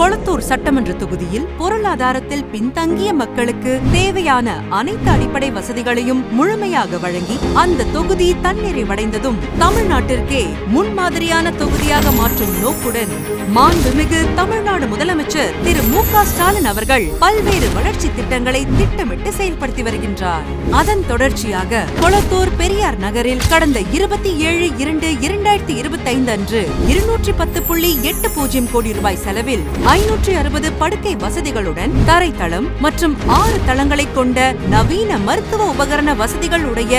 கொளத்தூர் சட்டமன்ற தொகுதியில் பொருளாதாரத்தில் பின்தங்கிய மக்களுக்கு தேவையான அனைத்து அடிப்படை வசதிகளையும் முழுமையாக வழங்கி அந்த தொகுதி தன்னிறைவடைந்ததும் தமிழ்நாட்டிற்கே முன்மாதிரியான தொகுதியாக மாற்றும் நோக்குடன் மாண்புமிகு தமிழ்நாடு முதலமைச்சர் திரு மு க ஸ்டாலின் அவர்கள் பல்வேறு வளர்ச்சி திட்டங்களை திட்டமிட்டு செயல்படுத்தி வருகின்றார். அதன் தொடர்ச்சியாக கொளத்தூர் பெரியார் நகரில் கடந்த இருபத்தி ஏழு இரண்டு இரண்டாயிரத்தி ஐந்து அன்று இருநூற்றி பத்து புள்ளி எட்டு பூஜ்ஜியம் கோடி ரூபாய் செலவில் ஐநூற்றி அறுபது படுக்கை வசதிகளுடன் தரைத்தளம் மற்றும் ஆறு தளங்களை கொண்ட நவீன மருத்துவ உபகரண வசதிகள் உடைய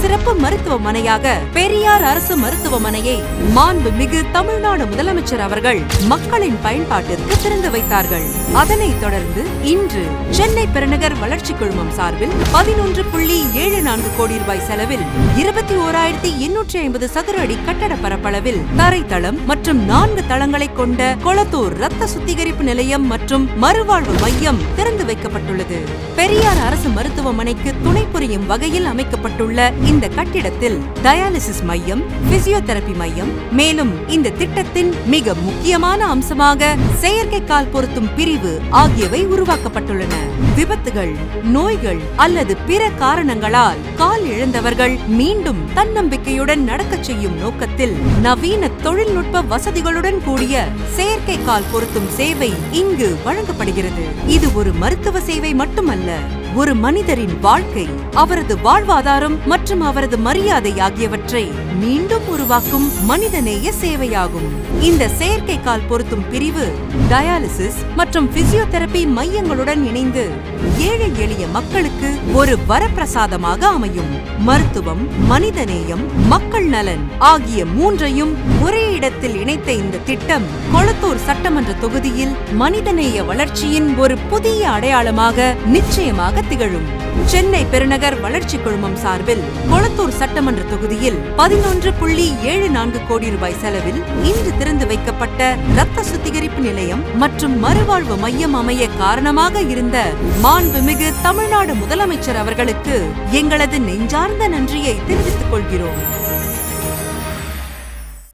சிறப்பு மருத்துவமனையாக பெரியார் அரசு மருத்துவமனையை மாண்புமிகு தமிழ்நாடு முதலமைச்சர் அவர்கள் மக்களின் பயன்பாட்டிற்கு திறந்து வைத்தார்கள். அதனைத் தொடர்ந்து இன்று சென்னை பெருநகர் வளர்ச்சி குழுமம் சார்பில் பதினொன்று புள்ளி ஏழு நான்கு கோடி ரூபாய் செலவில் இருபத்தி ஓராயிரத்தி எண்ணூற்றி ஐம்பது சதுர அடி கட்டட பரப்பளவு அளவில் தரைத்தளம் மற்றும் நான்கு தளங்களை கொண்ட கொளத்தூர் ரத்த சுத்திகரிப்பு நிலையம் மற்றும் மறுவாழ்வு மையம் திறந்து வைக்கப்பட்டுள்ளது. பெரியார் அரசு மருத்துவமனைக்கு துணை புரியும் வகையில் அமைக்கப்பட்டுள்ள இந்த கட்டிடத்தில் டயாலிசிஸ் மையம் பிசியோதெரபி மையம் மேலும் இந்த திட்டத்தின் மிக முக்கியமான அம்சமாக செயற்கை கால் பொருத்தும் பிரிவு ஆகியவை உருவாக்கப்பட்டுள்ளன. விபத்துகள் நோய்கள் அல்லது பிற காரணங்களால் கால் இழந்தவர்கள் மீண்டும் தன்னம்பிக்கையுடன் நடக்கச் செய்யும் நோக்கத்தில் நவீன தொழில்நுட்ப வசதிகளுடன் கூடிய செயற்கை கால் பொருத்தும் சேவை இங்கு வழங்கப்படுகிறது. இது ஒரு மருத்துவ சேவை மட்டுமல்ல ஒரு மனிதரின் வாழ்க்கை அவரது வாழ்வாதாரம் மற்றும் அவரது மரியாதை ஆகியவற்றை மீண்டும் உருவாக்கும் மனிதநேய சேவையாகும். இந்த செயற்கை கால் பொருத்தும் பிரிவு டயாலிசிஸ் மற்றும் பிசியோதெரபி மையங்களுடன் இணைந்து ஏழை எளிய மக்களுக்கு ஒரு வரப்பிரசாதமாக அமையும். மருத்துவம் மனிதநேயம் மக்கள் நலன் ஆகிய மூன்றையும் ஒரே இடத்தில் இணைத்த இந்த திட்டம் கொளத்தூர் சட்டமன்ற தொகுதியில் மனிதநேய வளர்ச்சியின் ஒரு புதிய அடையாளமாக நிச்சயமாக திகழும். சென்னை பெருநகர் வளர்ச்சி குழுமம் சார்பில் கொளத்தூர் சட்டமன்ற தொகுதியில் பதினொன்று புள்ளி ஏழு நான்கு கோடி ரூபாய் செலவில் இன்று திறந்து வைக்கப்பட்ட ரத்த சுத்திகரிப்பு நிலையம் மற்றும் மறுவாழ்வு மையம் அமைய காரணமாக இருந்த மாண்புமிகு தமிழ்நாடு முதலமைச்சர் அவர்களுக்கு எங்களது நெஞ்சார்ந்த நன்றியை தெரிவித்துக் கொள்கிறோம்.